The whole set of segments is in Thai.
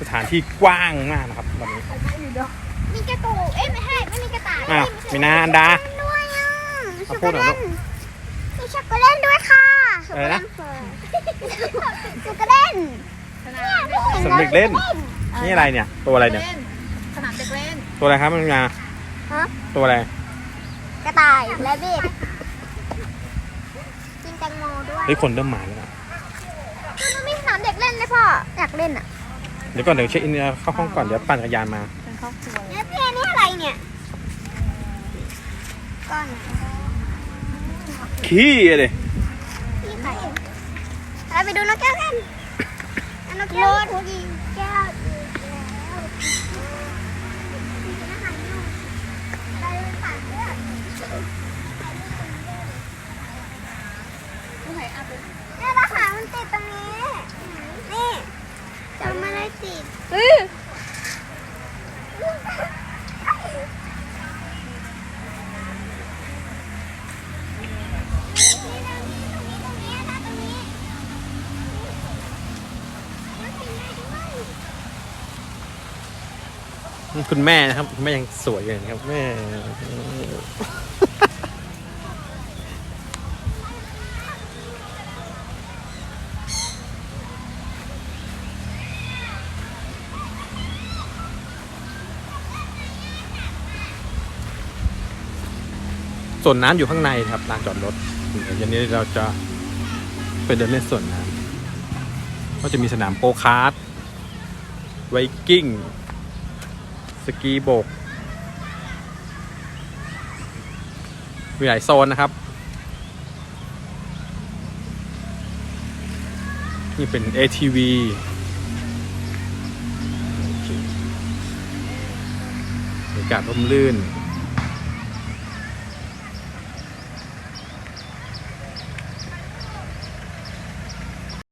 สถานที่กว้างมากนะครับวันนี้มีกระตูเอ้ยไม่ใช่ไม่มีกระต่ายอ้าวเอ้ยไใช่มีนาอันดาด้วยอะมีเอาช็อกพูโกดหน่แลอยลูตกมีช็อกโกแลตด้วยค่ะอะไรนะช็อกโกแลตสนามเด็กสนามเด็กเล่น นี่อะไรเนี่ย ตัวอะไรเนี่ยเล่นสนามเด็กเล่น ตัวอะไรครับมันงาฮะตัวอะไร กระต่ายและเบ็ดกินแตงโมด้วยเฮ้ยคนเริ่มมาแล้วนะมันมีสนามเด็กเล่นเลยพ่ออยากเล่นอะ เดี๋ยวก่อนเดี๋ยวเช็คอินเข้าห้องก่อนเดี๋ยวปั่นจักรยานมา เป็นครอบครัวเลยแล้วพี่อันนี้อะไรเนี่ยก้อนขี้อะเลยพี่ไข่เราไปดูนกแก้วกันอันนกแก้วรถยิงแก้วอีกแล้วมีอาหารอยู่ไปเลยค่ะเพื่อน ผู้ใหญ่อาบ เนี่ยราคามันติดตรงนี้ นี่จำไม่ได้ติด เฮ้ย คุณแม่นะครับคุณแม่ยังสวยอยู่นะครับแม่ส่วนน้ำอยู่ข้างในครับลานจอดรถเดี๋ยวเย็นนี้เราจะไปเดินเล่นส่วนน้ำก็จะมีสนามโกคาร์ทไวกิ้ง สกีโบก มีหลายโซนนะครับ นี่เป็น ATV อเคบรรยากาศร่มรื่น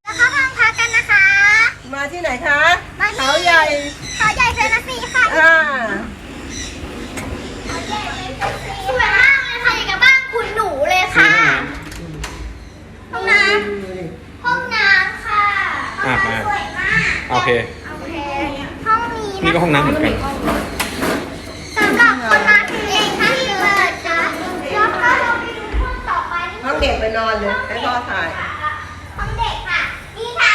แล้วเข้าห้องพักกันนะคะ มาที่ไหนคะ มาที่ เขาใหญ่ เขาใหญ่เซนซีค่ะ อ่า เขาใหญ่เซนซีสวยมากเลยค่ะอย่างกับบ้านคุณหนูเลยค่ะ ห้องน้ำห้องน้ำค่ะห้องน้ำสวยมาก โอเค โอเคห้องนี้นี่ก็ห้องน้ำเหมือนกัน สำหรับคนมาถึงเองค่ะที่เปิดนะแล้วก็เราไปดูห้องต่อไปนี่ห้องเด็กไปนอนเลยให้พ่อถ่าย ห้องเด็กค่ะ นี่ค่ะ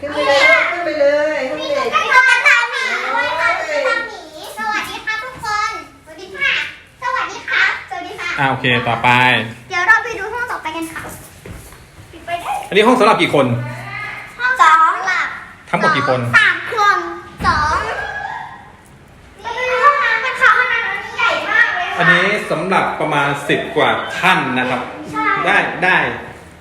ขึ้นไปเลยขึ้นไปเลยห้องมีเด็กกระต่ายตาหมีด้วยค่ะกระต่ายหมีสวัสดีค่ะทุกคน สวัสดีค่ะ สวัสดีค่ะ สวัสดีค่ะ อ่าโอเค ต่อไป เดี๋ยวเราไปดูห้องต่อไปกันค่ะ ปิดไปได้ อันนี้ห้องสำหรับกี่คน ห้องสองหลับ ทั้งหมดกี่ คนสามคนสองไปดูห้องน้ำกันค่ะห้องน้ำอันนี้ใหญ่มากเลยค่ะอันนี้สำหรับประมาณ10กว่าท่านนะครับ ใช่ได้ได้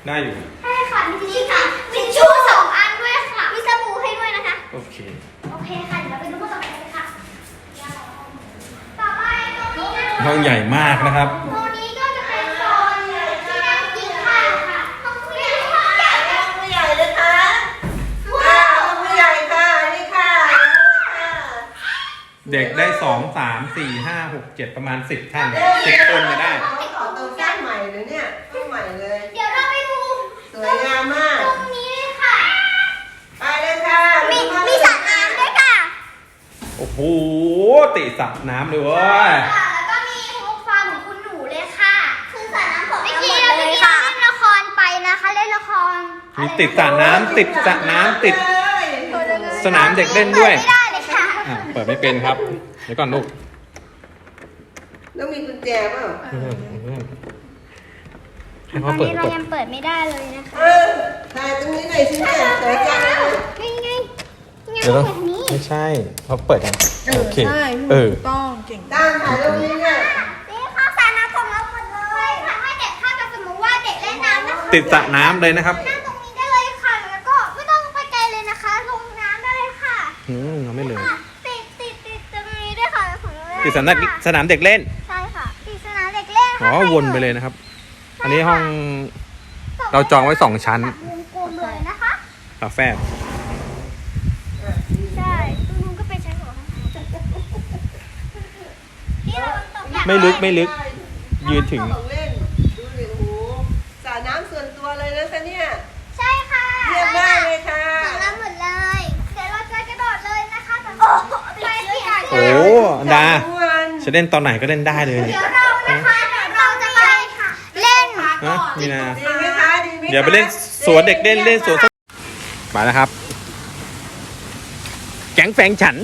ได้อยู่ ใช่ค่ะมีที่ค่ะมีชู่สองอันด้วยค่ะ มีสบู่ให้ด้วยนะคะ โอเค โอเคค่ะเดี๋ยวเราไปดูห้องต่อไปกันเลยค่ะต่อไปตรงนี้นะห้องใหญ่มากนะครับตรงนี้ก็จะเป็นโซนที่นั่งกินข้าวค่ะห้องผู้ใหญ่ห้องใหญ่เลย ห้องใหญ่เลยค่ะ ว้า อ่าว ห้องใหญ่ค่ะนี่ค่ะค่ะ เด็กได้2 3 4 5 6 7ประมาณ10ท่าน10คนจะได้ เขาต่อเติมสร้างใหม่เลยเนี่ยห้องใหม่เลย เดี๋ยวเราไปดูสวยงามมาก ตรงนี้เลยค่ะ ไปเลยค่ะมีห้องมีสระน้ำด้วยค่ะโอ้โหติดสระน้ำเลยเว้ยค่ะ แล้วก็มีฮุกฟาร์มของคุณหนูเลยค่ะ คือสระน้ำของเมื่อกี้เราเมื่อกี้เราเล่นละครไปนะคะเล่นละครมีติดสระน้ำติดสระน้ำติดเลยสนามเด็กเล่นด้วยไม่ได้เลยค่ะ อะเปิดไม่เป็นครับ เดี๋ยวก่อนลูกแล้วมีกุญแจเปล่าให้ตเขาอนเปิดนี้กเราระจกยังเปิดไม่ได้เลยนะคะเออถ่ายตรงนี้หน่อยสิเนี่ยสวยจังเลยนี่ไงนี่ไงเดี๋ยวต้องแบบนี้ไม่ใช่เขาเปิดยังโอเค ใช่เออถูกต้องเก่งด้านถ่ายตรงนี้เนี่ยนี่ค่ะสระน้ำของเราหมดเลยค่ะให้เด็กถ้าจะสมมติว่าเด็กเล่นน้ำนะคะ ติดสระน้ำเลยนะครับนั่งตรงนี้ได้เลยค่ะ แล้วก็ไม่ต้องไปไกลเลยนะคะ ลงน้ำได้เลยค่ะอืมยังไม่เลย ค่ะ ติดสนามเด็กสนามเด็กเล่น ใช่ค่ะติดสนามเด็กเล่นอ๋อค่ะวนไปเลยนะครับ อันนี้ห้องเราจองไว้สองชั้นแบบวงกลมเลยนะคะฝาแฝดใช่ตรงนู้นก็เป็นชั้นหัวที่เราตกอยากไม่ลึกไม่ลึก ยืนถึง ดาสระวันจะเล่นตอนไหนก็เล่นได้เลยเนี่ยเดี๋ยวเรานะคะเดี๋ยวเราจะไปเล่นฮะนี่นะดีไหมคะดีไหมคะเดี๋ยวไปเล่นสวนเด็กเล่นเล่นสวนไปแล้วครับ แก๊งแฟงฉัน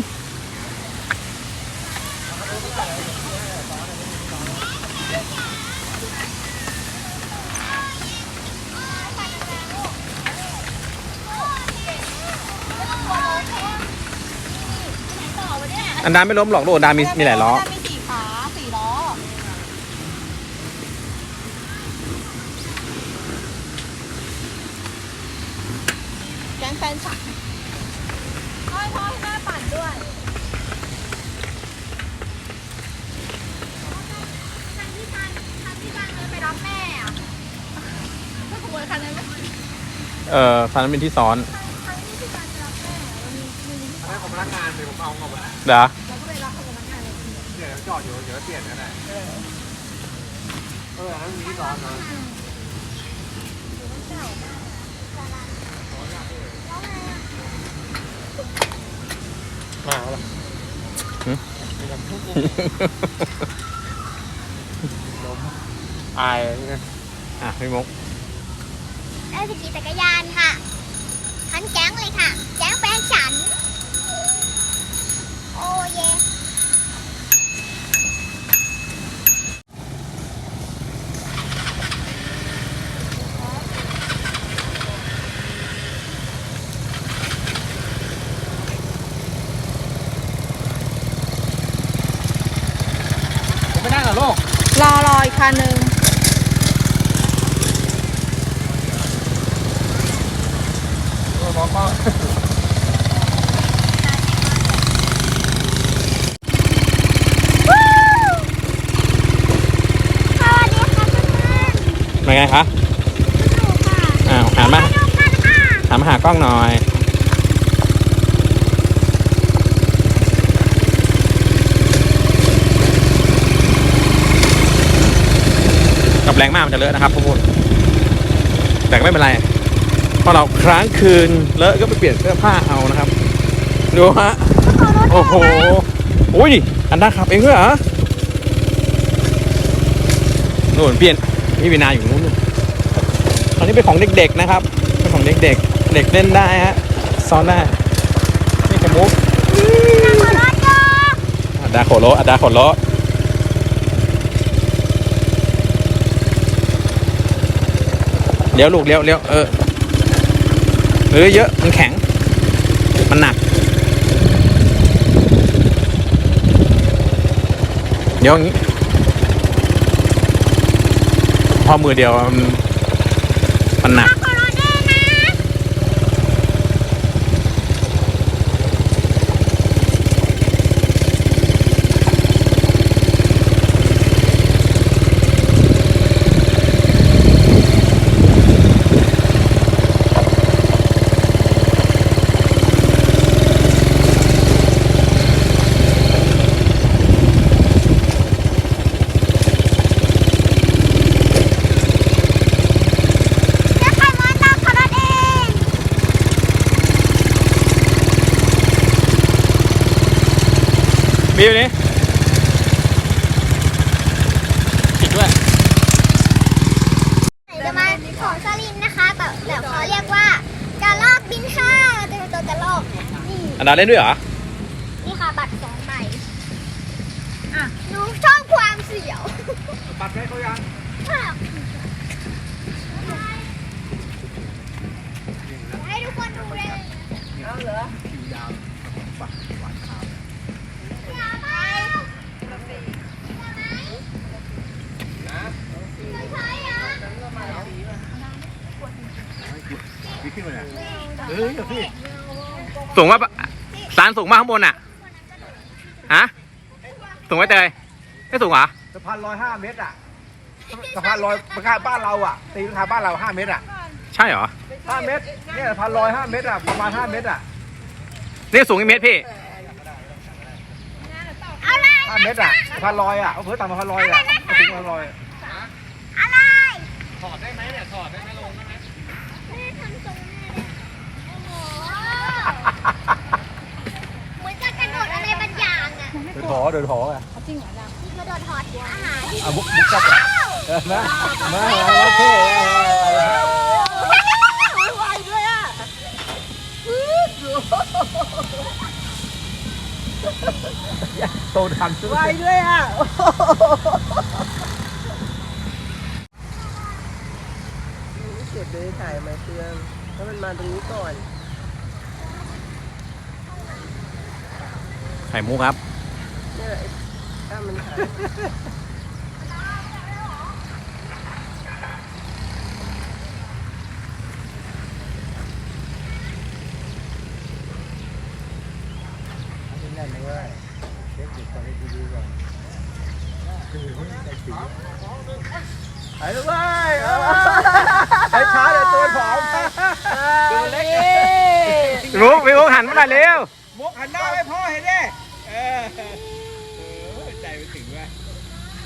อันดาไม่ล้มหรอกลูกอันดามีมีหลายล้อมีสี่ขาสี่ล้อ แก๊งแฟนฉันพ่อพ่อให้แม่ปั่นด้วย คันที่คันคันที่คันเลยไปรับแม่อะก็ขโมยคันนั้นไหมเอ่อคันนั้นเป็นที่ซ้อน คันที่คันจะรับแม่มันมีมีอันนั้นของพนักงานเดี๋ยวผมเอาเงาไปเรา เดี๋ยวก็เลยรับคนพนักงานเลยเดี๋ยวจอดอยู่เดี๋ยวเปลี่ยนกันได้เออเอออันนั้นมีที่ซ้อนนะมาแล้วอายอะพี่มุกได้สกีจักรยานค่ะทั้งแก๊งเลยค่ะ แก๊งแฟนฉัน เยไม่นั่งเหรอลูกรอรออีกคันหนึ่ง บอกก็ สวัสดีค่ะเพื่อน เป็นไง คะค่ะอ้าวหันมาหันมาหากล้องหน่อยกับแรงมากมันจะเลอะนะครับพวกคุณแต่ก็ไม่เป็นไรเพราะเราครั้งคืนเลอะก็ไปเปลี่ยนเสื้อผ้าเอานะครับ ดูฮะ โอ้โหโอ้ยอันดาขับเองด้วยเหรอนู่นเปลี่ยน นี่วีนาอยู่นู้นนู่นอันนี้เป็นของเด็กๆนะครับ เป็นของเด็กๆ เด็กเล่นได้ฮะซ้อนได้ นี่กระมุกอรถโยอัดาโขโลอันดาโขโลเลี้ยวลูกเลี้ยวเลี้ยวเออเออเยอะมันแข็ง มันหนัก เดี๋ยวอย่างนี้ พอมือเดียวมันมันหนัก ขอรถด้วยนะ เดี๋ยวใครมาตามขอรถเอง บีบนี้ปิดด้วยจะมาของซาลินนะคะแต่แต่เขาเรียกว่ากระลอกบินห้าเราจะเป็นตัวกระลอกนี่อันดาเล่นด้วยเหรอ นี่ค่ะบัตรสองใบอะหนูชอบความเสียวปัดให้เขายัง ให้ทุกคนดูเลย เอาเหรอ คิวยาวฝักหวานขาว อย่าไปไม่ใช่อะ ดีขึ้นมาเนี่ยเออเดี๋ยวพี่สูงว่าสารสูงมากข้างบนอะฮะสูงไหมเตยไม่สูงเหรอสะพานลอยห้าเมตรอะสะพานลอยราคาบ้านเราอะตีราคาบ้านเราห้าเมตรอะใช่เหรอห้าเมตรเนี่ยสะพานลอยห้าเมตรอะประมาณห้าเมตรอะนี่สูงกี่เมตรพี่อะไรห้าเมตรอะสะพานลอยอะเอาเพื่อต่ำสะพานลอยอะเอาถึงสะพานลอยอะไรถอดได้ไหมเนี่ยถอดได้ไหมลงได้ไหม ไม่ได้ทำทรงแน่เลยโอ้โห เหมือนจะกระโดดอะไรบางอย่างอะเดินหอเดินหออะจริงเหรอจ๊ะกระโดดถอดอาหารอะบุกบุกจับอะเออมามามาเท่ไวด้วยอะโตทันไวด้วยอะเก็บเลยถ่ายมาเตือนถ้ามันมาตรงนี้ก่อน ข่มุกครับนี่ยไอ้ถ้ามันถ่ายแน่นเลยเช็คตัวให้ดีๆก่อนไปเลยเว้ยไปช้าเดี๋ยวตัวผอมตัวเล็กมุกพี่มุกหันมาหน่อยเร็ว มุกหันหน้าให้พ่อเห็นดิเออเออใจไปถึงเว้ย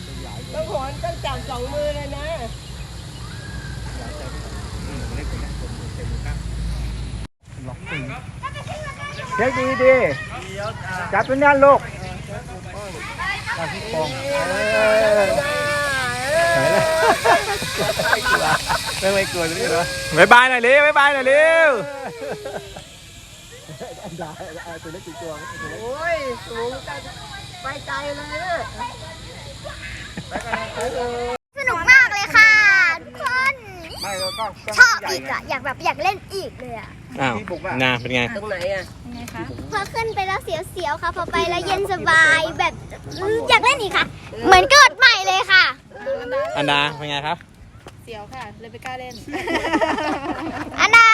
เป็นหลาย ต้องหอนต้ องจับสองมือเลยนะล็อกตีเช็คดีดีจับเป็นนั่นลูกจับที่คองเออไม่ไม่กลัวไม่กลัวบ๊ายบายหน่อยเร็วบ๊ายบายหน่อยเร็วดาตัวเล็กตัวตัวโอ้ยสูงไปไปไกลเลยนะสนุกมากเลยค่ะทุกคน ไม่เราต้อง ชอบอีกอะอยากแบบอยากเล่นอีกเลยอะอ้าวนาเป็นไง ตรงไหนอะยังไงคะพอขึ้นไปแล้วเสียวๆค่ะพอไปแล้วเย็นสบายแบบอืมอยากเล่นอีกค่ะ เหมือนเกิดใหม่เลยค่ะ อันดาเป็นไงครับ เสียวค่ะเลยไม่กล้าเล่นอาดา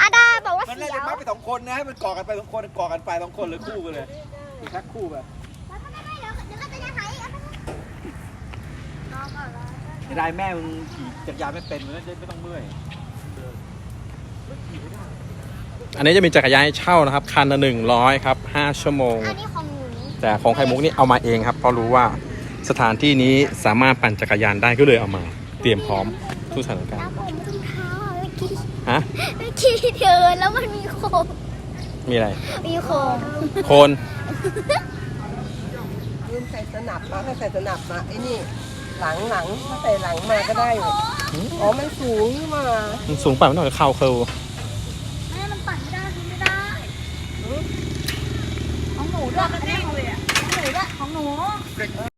อาดาบอกว่ามันเสีน่ายวจะมาไปสองคนนะ มันก่อกันไปสองคนก่อกันไปสองคนเลยคู่กันเลยชักคู่ไป ไม่ได้แม่มึงขี่จักรยานไม่เป็นมันจะไม่ต้องเมื่อยอันนี้จะมีจักรยานให้เช่านะครับ คันละหนึ่งร้อยครับห้าชั่วโมง อันนี้ของหนูแต่ของไข่มุกนี่เอามาเองครับ เพราะรู้ว่าสถานที่นี้สามารถปั่นจักรยานได้ก็เลยเอามา เตรียมพร้อมทุกสถานการแล้วณ์ผมรองเท้าอะเมื่อกี้ฮะเมื่อกี้เดินแล้วมันมีโคมมีอะไร มีโคมโคนยืมใส่สนับมาถ้าใส่สนับมาไอ้นี่ หลังหลังถ้าใส่หลังมาก็ได้อยู่อ๋อ มันสูงนี่มามันสูงไปมันต้องเข่าเคิลแม่มันปั่นไม่ได้มันไม่ได้ของหนูด้วยมันเด้งเลยอะของหนูด้วยของหนู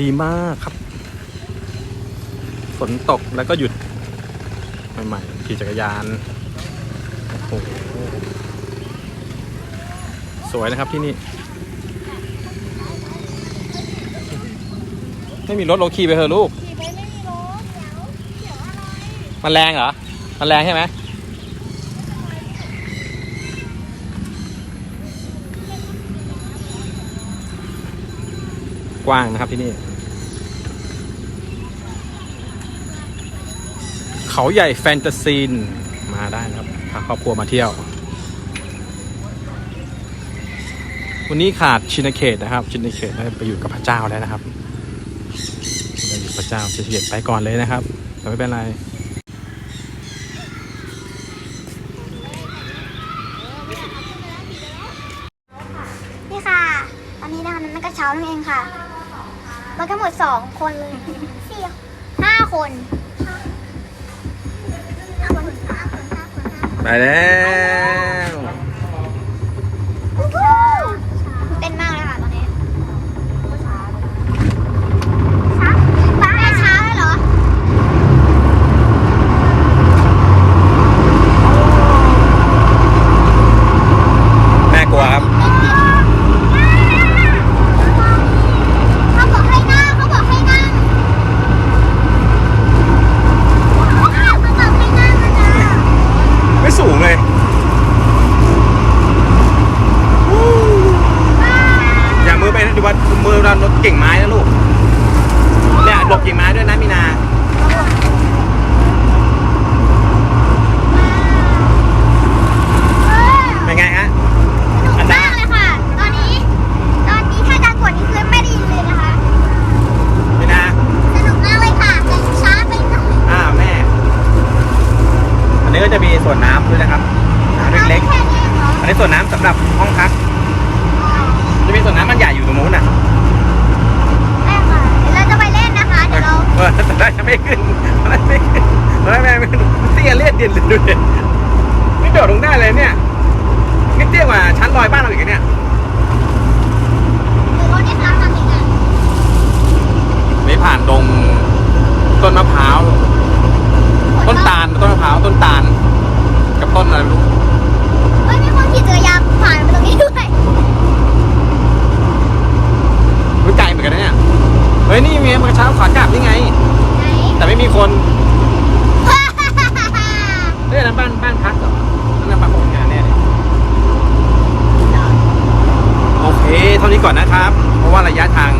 ดีมากครับ ฝนตกแล้วก็หยุด ใหม่ๆขี่จักรยาน โอ้โห สวยนะครับที่นี่ ไม่มีรถโลขี่ไปเถอะลูก ขี่ไปไม่มีรถเดี๋ยวเดี๋ยวอะไร มันแรงเหรอ มันแรงใช่ไหม กว้างนะครับที่นี่ เขาใหญ่แฟนตาซีนมาได้นะครับพาครอบครัวมาเที่ยว วันนี้ขาดชินเขตนะครับ ชินเขตได้ไปอยู่กับพระเจ้าแล้วนะครับไปอยู่พระเจ้าชินเขตไปก่อนเลยนะครับแต่ไม่เป็นไร นี่ค่ะ ตอนนี้นะคะมันก็เช้านั่นเองค่ะ ทั้งหมดสองคนเลยสี่ห้าคนห้าคนห้าคนห้าคน ไปแล้วฮู้เต้นมากเลยค่ะตอนนี้ช้าป้าให้เช้าเลยเหรอ แม่กลัวครับ เขาบอกให้นั่งเขาบอกให้นั่งเขาบอกให้นั่งนะ ไม่สูงเลย นนี้ส่วนน้ำสำหรับห้องพัก จะมีส่วนน้ำมันใหญ่อยู่ตรงนู้นน่ะ แม่ค่ะเดี๋ยวเราจะไปเล่นนะคะ เดี๋ยวเรา เออตอนแรกจะไม่ขึ้นตอนแรกไม่ขึ้นตอนแรกแม่ไม่ขึ้นเตี้ยเลียดเย็นเลยดูดินี่โดดลงได้เลยเนี่ยนี่เตี้ยกว่าชั้นลอยบ้านเราอีกอะเนี่ย หรือว่าที่ทางทำยังไง ไม่ผ่านตรงต้นมะพร้าว ต้นตาลต้นมะพร้าวต้นตาล กับต้นอะไรไม่รู้ เฮ้ยมีคนขี่จักรยานผ่านไปตรงนี้ด้วย รู้ไกลเหมือนกันนะเนี่ย เฮ้ยนี่มีมันกระเช้าขากลับนี่ไง ไหนแต่ไม่มีคนเฮ้ยอันนั้นบ้านบ้านพักเหรอนั่นนะบ้านคนงานแน่เลยโอเค เท่านี้ก่อนนะครับ เพราะว่าระยะทาง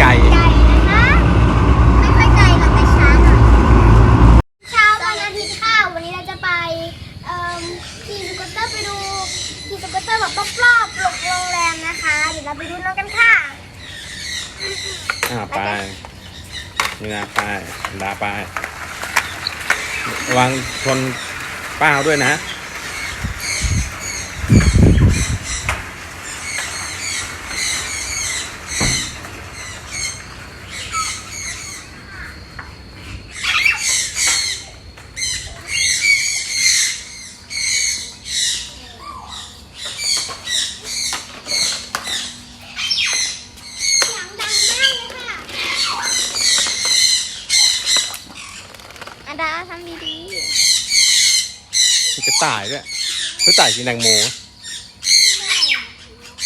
ไกลไกลนะคะไม่ค่อยไกลหรอกแต่ช้าหน่อยเช้าวันอาทิตย์ค่ะวันนี้เราจะไปเอ่อขี่สกูตเตอร์ไปดูขี่สกูตเตอร์แบบรอบๆโรงแรมนะคะ เดี๋ยวเราไปดูน้องกันค่ะ อ่าไป นี่นะไปลาไประวังชนป้าด้วยนะ เสียงดังมากเลยค่ะอาดาทำดี มีกระต่ายด้วย กระต่ายกินแตงโม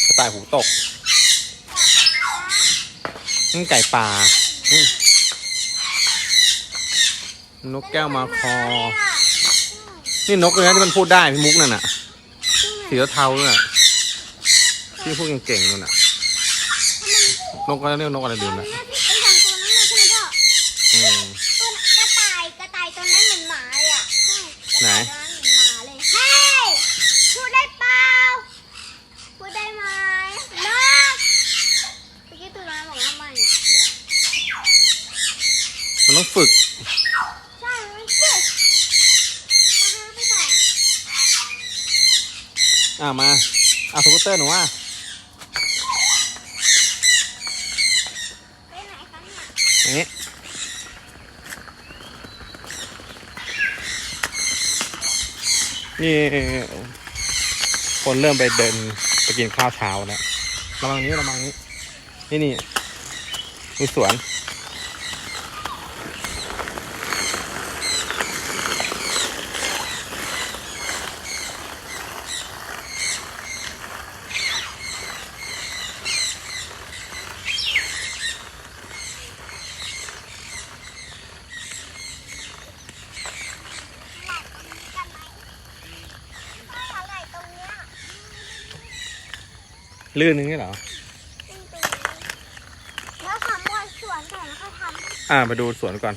กระต่ายหูตกนี่ไก่ป่านกแก้วมาคอ นี่นกเลยนะที่มันพูดได้พี่มุกนั่นน่ะ สีเทาๆน่ะที่พูดเก่งๆนั่นน่ะ นกก็เรียกนกอะไรๆลืตัวมละ เนี้ยที่ไอ้สองตัวนั้นน่ะใช่ไหมพ่อ อืม ตัวกระต่ายกระต่ายตัวนั้นเหมือนหมาเลยอะใช่ ไหน กระต่ายตัวนั้นเหมือนหมาเลยเฮ้ยพูดได้เปล่าพูดได้ไหมนกเมื่อกี้ตื่นมาบอกว่าไม่ มัน ต้องฝึก ใช่มันเจ็บนะคะไปต่ออ่ามาเอาสกูตเตอร์หนูว่าไปไหนคะเนี่ยอย่างนี้นี่คนเริ่มไปเดินไปกินข้าวเช้าแล้วระวังนี้ระวังนี้ นี่นี่ดูสวน อะไรตรงเนี้ย ลื่นนึงนี่เหรอ แล้วคำว่าสวนแต่แล้วก็ทำอ่ามาดูสวนก่อน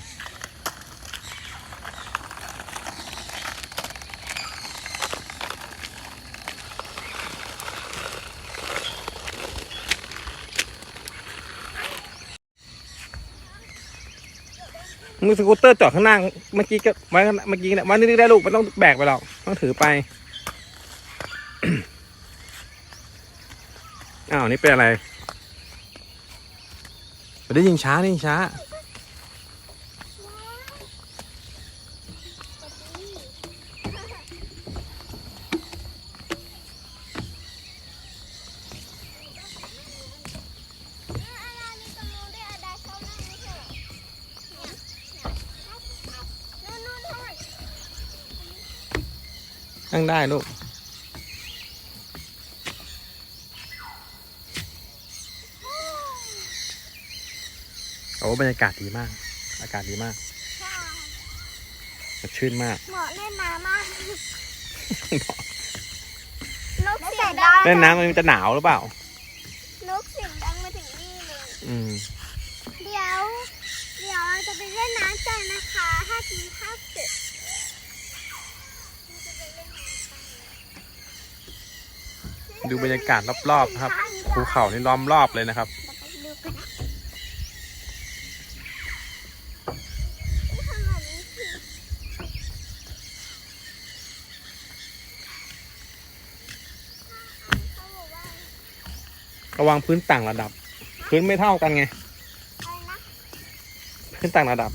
มึงสกูตเตอร์จอดข้างหน้าเมื่อกี้ก็ไว้ข้างหน้าเมื่อกี้เนี่ยวันนี้ได้ลูกไม่ต้องแบกไปหรอก ต้องถือไปาวนี่เป็นอะไรไม่ได้ยิงช้านี่ยิงช้า นั่งได้ลูก อ้บรรยากาศดีมาก อากาศดีมากสดชื่นมากเหมาะเล่นน้ำมากนกเสียงดังเล่นน้ำมันจะหนาวหรือเปล่า นกเสียงดังมาถึงนี่เลยอืมเดี๋ยวเดี๋ยวเราจะไปเล่นน้ำกันนะคะ ถ้ากินข้าวเสร็จเราจะไปเล่นน้ำกันดูบรรยากาศรอบๆครับภูเขานี่ล้อมรอบเลยนะครับ เราไปดูกันนะทำแบบนี้สิ ระวังพื้นต่างระดับ พื้นไม่เท่ากันไง อะไรนะพื้นต่างระดับ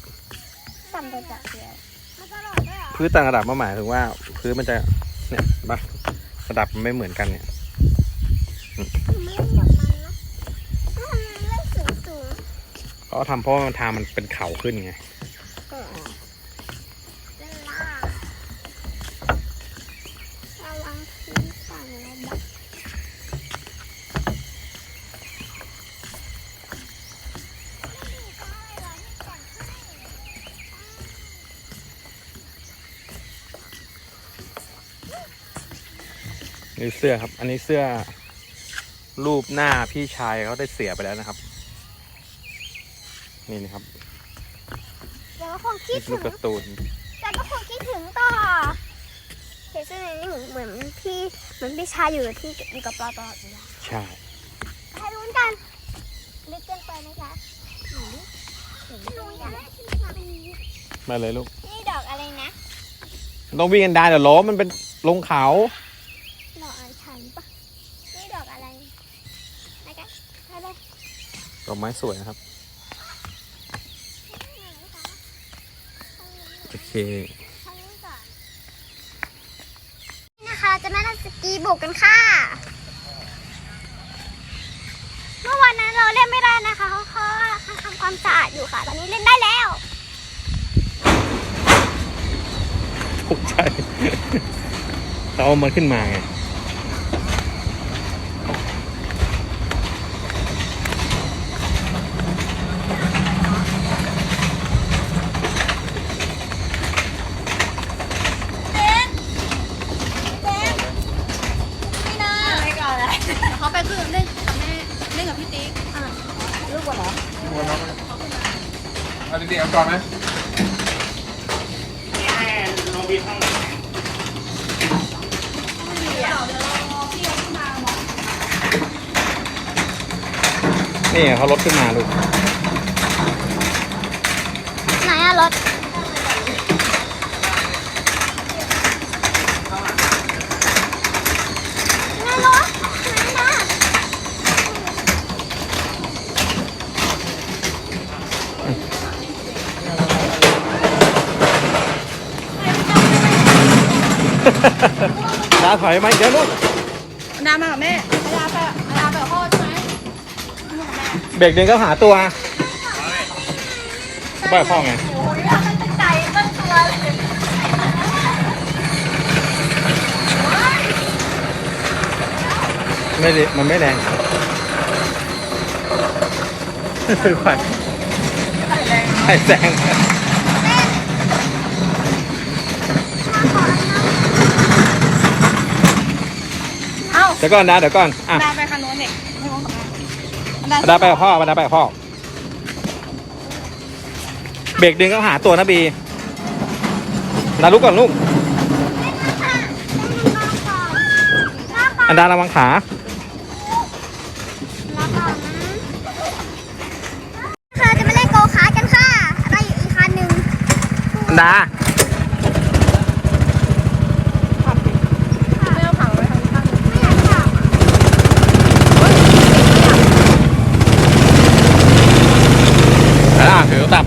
ต่ำตัวจากเดียวมันตลอดด้วยเหรอพื้นต่างระดับมาหมายถึงว่า พื้นมันจะเนี่ยเห็นปะระดับมันไม่เหมือนกันเนี่ยไม่เหยียบมันนะทำไมมันเล่นสูงสูงเขาทำเพราะว่ามันทางมันเป็นเขาขึ้นไง เออเล่นล่าระวังพื้นต่างระดับ นี่เสื้อครับ อันนี้เสื้อรูปหน้าพี่ชายเขาได้เสียไปแล้วนะครับ นี่นะครับเดี๋ยวก็คงคินี่ดลูถึกงการ์ตูน แต่ก็คงคิดถึงต่อเห็นเสื้อในนี้เหมือนเหมือนพี่เหมือนพี่ชายอยู่ที่อยู่กับเราตลอดเวลาใช่ ให้รุ้นกันลึกเกินไปไหมคะหนูหนูอยากได้ที่มันเป็นมาเลยลูก นี่ดอกอะไรนะ ต้องวิ่งกันได้เดี๋ยวล้มมันเป็นลงเขา ดอกอัญชันปะนี่ดอกอะไรนะคะอะไร ด อกไม้สวยนะครับ โอเคทางนี้ก่อนนี่นะคะจะมาเล่นสกีบุกกันค่ะ เมื่อวันนั้นเราเล่นไม่ได้นะคะเพราะเขาทำความสะอาดอยู่ค่ะ ตอนนี้เล่นได้แล้วตกใจเราเอามันขึ้นมาไง ไม่น่าไม่ก่อนเลย เพิ่งเล่นกับแม่เล่นกับพี่ติ๊กอะลูกกว่าเหรอดูกันน้องเอาดีๆเอาก่อนไหมแนี่เขาลดขึ้นมาลูก ไหนอะรถไหนรถไหนนะ ดา ถอยไหมเดี๋ยวลูกน้ำมากับแม่เวลาไปเวลาไปกับพ่อใช่ไหมเบรกเดินก็หาตัวไปกับพ่อไงโอ้ยตั้งใจตั้งตัวเลยไม่ได้มันไม่แรงไปไปแซง เอ้า เดี๋ยวก่อนดาเดี๋ยวก่อนอะดาไปคันโน้นเด็กไม่มองกับแม่ดาไปกับพ่อดาไปกับพ่อเบรกดึงก็หาตัวนะบีดาลุกก่อนลูกอันดาระวังขาเราจะมาเล่นโกคาร์ทกันค่ะเราอยู่อีกคันหนึ่งอันดา 有大